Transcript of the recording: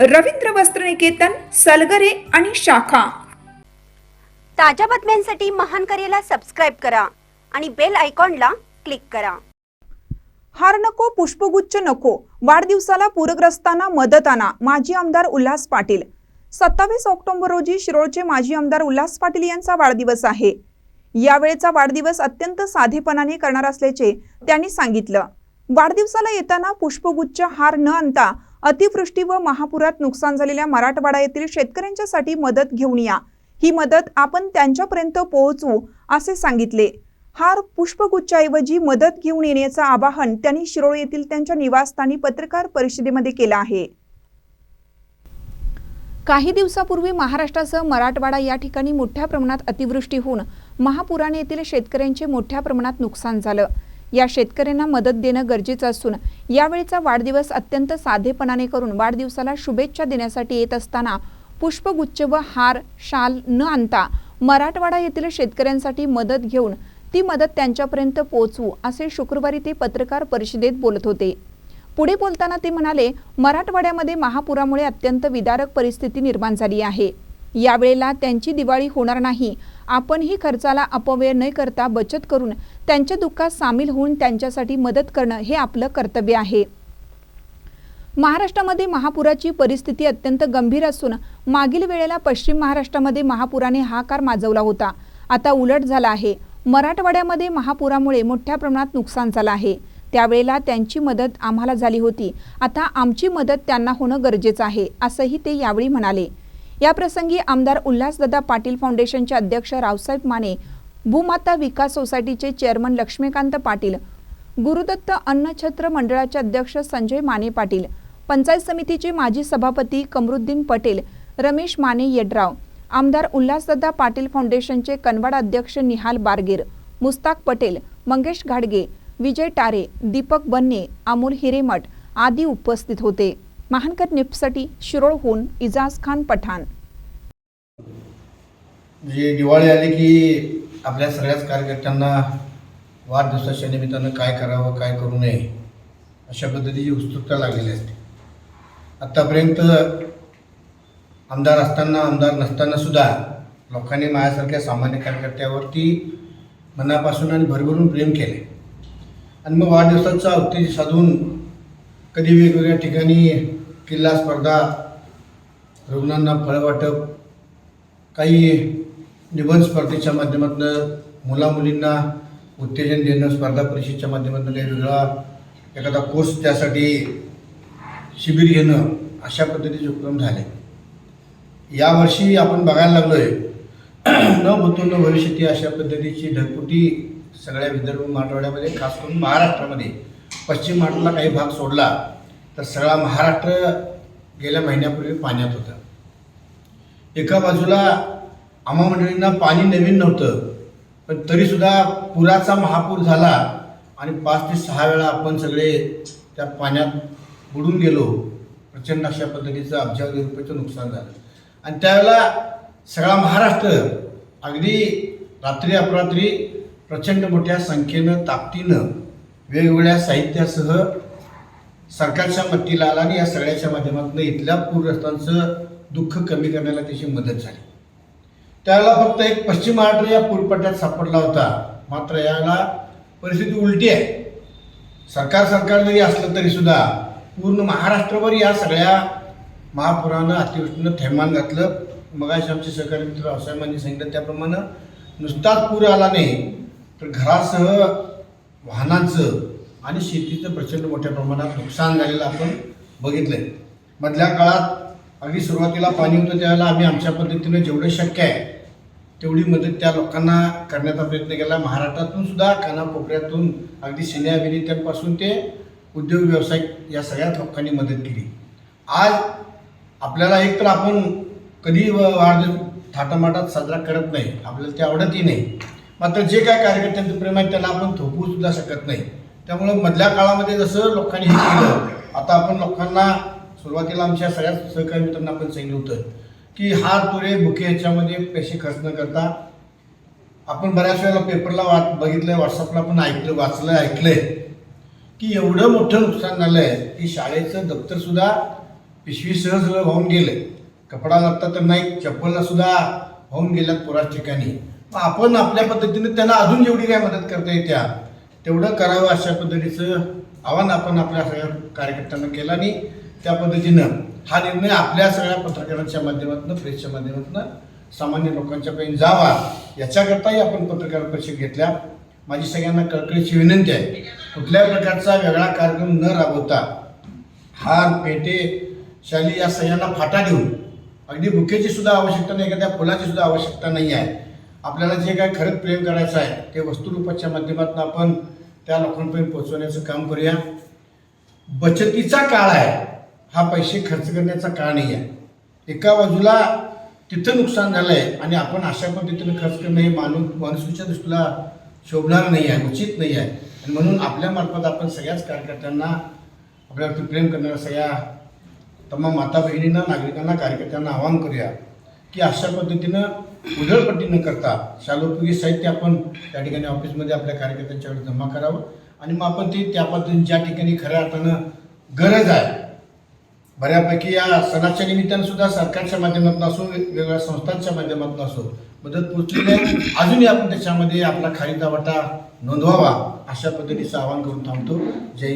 रवींद्र वस्त्रनिकेतन सलगरे आणि शाखा. ताज्या बातम्यांसाठी महान करेला सबस्क्राईब करा आणि बेल आयकॉनला क्लिक करा. हार नको पुष्पगुच्छ नको वाढदिवसाला पूरग्रस्तांना मदत आणा माजी आमदार उल्हास पाटील. सत्तावीस ऑक्टोबर रोजी शिरोळचे माजी आमदार उल्हास पाटील यांचा वाढदिवस आहे. यावेळेचा वाढदिवस अत्यंत साधेपणाने करणार असल्याचे त्यांनी सांगितलं. वाढदिवसाला येताना पुष्पगुच्छ हार न आणता अतिवृष्टी व महापुरात नुकसान झालेल्या मराठवाडा येथील शेतकऱ्यांच्यासाठी मदत घेऊन या. ही मदत आपण त्यांच्यापर्यंत पोहोचवू असे सांगितले. हार पुष्पगुच्छाऐवजी मदत घेऊन येण्याचं आवाहन त्यांनी शिरोळ येथील त्यांच्या निवासस्थानी पत्रकार परिषदेमध्ये केलं आहे. काही दिवसापूर्वी महाराष्ट्रासह मराठवाडा या ठिकाणी मोठ्या प्रमाणात अतिवृष्टी होऊन महापुराने येथील शेतकऱ्यांचे मोठ्या प्रमाणात नुकसान झालं. या शेतकऱ्यांना मदत देणं गरजेचं असून यावेळीचा वाढदिवस अत्यंत साधेपणाने करून वाढदिवसाला शुभेच्छा देण्यासाठी येत असताना पुष्पगुच्छ व हार शाल न आणता मराठवाडा येथील शेतकऱ्यांसाठी मदत घेऊन ती मदत त्यांच्यापर्यंत पोहोचवू असे शुक्रवारी ते पत्रकार परिषदेत बोलत होते. पुढे बोलताना ते म्हणाले मराठवाड्यामध्ये महापुरामुळे अत्यंत विदारक परिस्थिती निर्माण झाली आहे. यावेळेला त्यांची दिवाळी होणार नाही. आपणही खर्चाला अपव्यय न करता बचत करून त्यांच्या दुःखात सामील होऊन त्यांच्यासाठी मदत करणं हे आपलं कर्तव्य आहे. महाराष्ट्रामध्ये महापुराची परिस्थिती अत्यंत गंभीर असून मागील वेळेला पश्चिम महाराष्ट्रामध्ये महापुराने हाकार माजवला होता. आता उलट झाला आहे. मराठवाड्यामध्ये महापुरामुळे मोठ्या प्रमाणात नुकसान झालं आहे. त्यावेळेला त्यांची मदत आम्हाला झाली होती. आता आमची मदत त्यांना होणं गरजेचं आहे असंही ते यावेळी म्हणाले. याप्रसंगी आमदार उल्हासदादा पाटील फाउंडेशनचे अध्यक्ष रावसाहेब माने भूमाता विकास सोसायटीचे चेअरमन लक्ष्मीकांत पाटील गुरुदत्त अन्नछत्र मंडळाचे अध्यक्ष संजय माने पाटील पंचायत समितीचे माजी सभापती कमरुद्दीन पटेल रमेश माने येड्राव आमदार उल्हासदादा पाटील फाउंडेशनचे कनवाड अध्यक्ष निहाल बारगीर मुस्ताक पटेल मंगेश घाडगे विजय टारे दीपक बन्ने अमोल हिरेमठ आदी उपस्थित होते. महानकर निपसाठी शिरोळहून इजाज खान पठाण. म्हणजे दिवाळी आली की आपल्या सगळ्याच कार्यकर्त्यांना वाढदिवसाच्या निमित्तानं काय करावं काय करू नये अशा पद्धतीची उत्सुकता लागलेली असते. आत्तापर्यंत आमदार असताना आमदार नसताना सुद्धा लोकांनी माझ्यासारख्या सामान्य कार्यकर्त्यावरती मनापासून आणि भरभरून प्रेम केले. आणि मग वाढदिवसाचं औचित्य साधून कधी वेगवेगळ्या ठिकाणी किल्ला स्पर्धा रुग्णांना फळ वाटप काही निबंध स्पर्धेच्या माध्यमातून मुलामुलींना उत्तेजन देणं स्पर्धा परीक्षेच्या माध्यमातून काही वेगळा एखादा कोर्स त्यासाठी शिबिर घेणं अशा पद्धतीचे उपक्रम झाले. यावर्षी आपण बघायला लागलो आहे न भूतो न भविष्यती अशा पद्धतीची ढगपुटी सगळ्या विदर्भ मराठवाड्यामध्ये खास करून महाराष्ट्रामध्ये पश्चिम महाराष्ट्राला काही भाग सोडला तर सगळा महाराष्ट्र गेल्या महिन्यापूर्वी पाण्यात होता. एका बाजूला आम्हा मंडळींना पाणी नवीन नव्हतं पण तरीसुद्धा पुराचा महापूर झाला आणि पाच ते सहा वेळा आपण सगळे त्या पाण्यात बुडून गेलो. प्रचंड अशा पद्धतीचं अब्जावधी रुपयाचं नुकसान झालं. आणि त्यावेळेला सगळा महाराष्ट्र अगदी रात्री अपरात्री प्रचंड मोठ्या संख्येनं ताकदीनं वेगवेगळ्या साहित्यासह सरकारच्या मतीला आला आणि या सगळ्याच्या माध्यमातून इथल्या पूरग्रस्तांचं दुःख कमी करण्याला त्याची मदत झाली. त्यावेळेला फक्त एक पश्चिम महाराष्ट्र या पूरपट्ट्यात सापडला होता. मात्र याला परिस्थिती उलटी आहे. सरकार सरकार जरी असलं तरी सुद्धा पूर्ण महाराष्ट्रभर या सगळ्या महापुरानं अतिवृष्टीनं थैमान घातलं. मगाशी आमचे सहकारी मित्र रावसाहेबांनी सांगितलं त्याप्रमाणे नुसताच पूर आला नाही तर घरासह वाहनांचं आणि शेतीचं प्रचंड मोठ्या प्रमाणात नुकसान झालेलं आपण बघितलंय. मधल्या काळात अगदी सुरुवातीला पाणी होतं त्यावेळेला आम्ही आमच्या पद्धतीनं जेवढं शक्य आहे तेवढी मदत त्या लोकांना करण्याचा प्रयत्न केला. महाराष्ट्रातून सुद्धा कानाकोपऱ्यातून अगदी सिने अभिनेत्यांपासून ते उद्योग व्यवसाय या सगळ्यात लोकांनी मदत केली. आज आपल्याला एक तर आपण कधी व- वाढदिवस थाटामाटात साजरा करत नाही आपल्याला ते आवडतही नाही. मात्र जे काय कार्यकर्त्यांचं प्रेम आहे त्याला आपण थोपवू सुद्धा शकत नाही. त्यामुळं मधल्या काळामध्ये जसं लोकांनी हे केलं आता आपण लोकांना सुरुवातीला आमच्या सगळ्या सहकारी मित्रांना आपण सांगितलं होतं की हार तुरे बुके याच्यामध्ये पैसे खर्च न करता आपण बऱ्याच वेळेला पेपरला वाट आहे व्हॉट्सअपला पण ऐकलं वाचलं ऐकलंय की एवढं मोठं नुकसान झालं आहे की शाळेचं दप्तरसुद्धा पिशवीसह पिशवी सहज सगळं वाहून गेलं कपडा लागता तर नाही चप्पलला सुद्धा वाहून गेल्यात पुराच ठिकाणी. आपण आपल्या पद्धतीने त्यांना अजून जेवढी काय मदत करता येत्या तेवढं करावं अशा पद्धतीचं आव्हान आपण आपल्या सगळ्या कार्यकर्त्यांना केलं आणि त्या पद्धतीनं हा निर्णय आपल्या सगळ्या पत्रकारांच्या माध्यमातून प्रेसच्या माध्यमातून सामान्य लोकांच्यापर्यंत जावा. याच्याकरताही आपण पत्रकार परिषद घेतल्या. माझी सगळ्यांना कळकळीची विनंती आहे कुठल्याही प्रकारचा वेगळा कार्यक्रम न राबवता हार पेटे शाली या सगळ्यांना फाटा देऊन अगदी बुकेची सुद्धा आवश्यकता नाही एखाद्या फुलाची सुद्धा आवश्यकता नाही आहे. आपल्याला जे काय खरंच प्रेम करायचं आहे ते वस्तुरूपाच्या माध्यमातून आपण त्या लोकांपर्यंत पोहोचवण्याचं काम करूया. बचतीचा काळ आहे हा पैसे खर्च करण्याचा काळ नाही आहे. एका बाजूला तिथं नुकसान झालं आहे आणि आपण अशा पद्धतीनं खर्च करणं हे माणूस माणुसकीच्या दृष्टीला शोभणार नाही आहे उचित नाही आहे. आणि म्हणून आपल्या मार्फत आपण सगळ्याच कार्यकर्त्यांना आपल्यावरती प्रेम करणाऱ्या सगळ्या तमाम माता बहिणींना नागरिकांना कार्यकर्त्यांना आवाहन करूया. की अशा पद्धतीनं उधळपट्टी न करता शालोपयोगी साहित्य आपण त्या ठिकाणी ऑफिसमध्ये आपल्या कार्यकर्त्यांच्याकडे जमा करावं. आणि मग आपण ते त्या पद्धतीने ज्या ठिकाणी खऱ्या अर्थानं गरज आहे बऱ्यापैकी या सणाच्या निमित्तानं सुद्धा सरकारच्या माध्यमातून असो वेगवेगळ्या संस्थांच्या माध्यमातून असो मदत पोचलेली आहे अजूनही आपण त्याच्यामध्ये आपला खारीचा वाटा नोंदवावा अशा पद्धतीचं आवाहन करून थांबतो. जय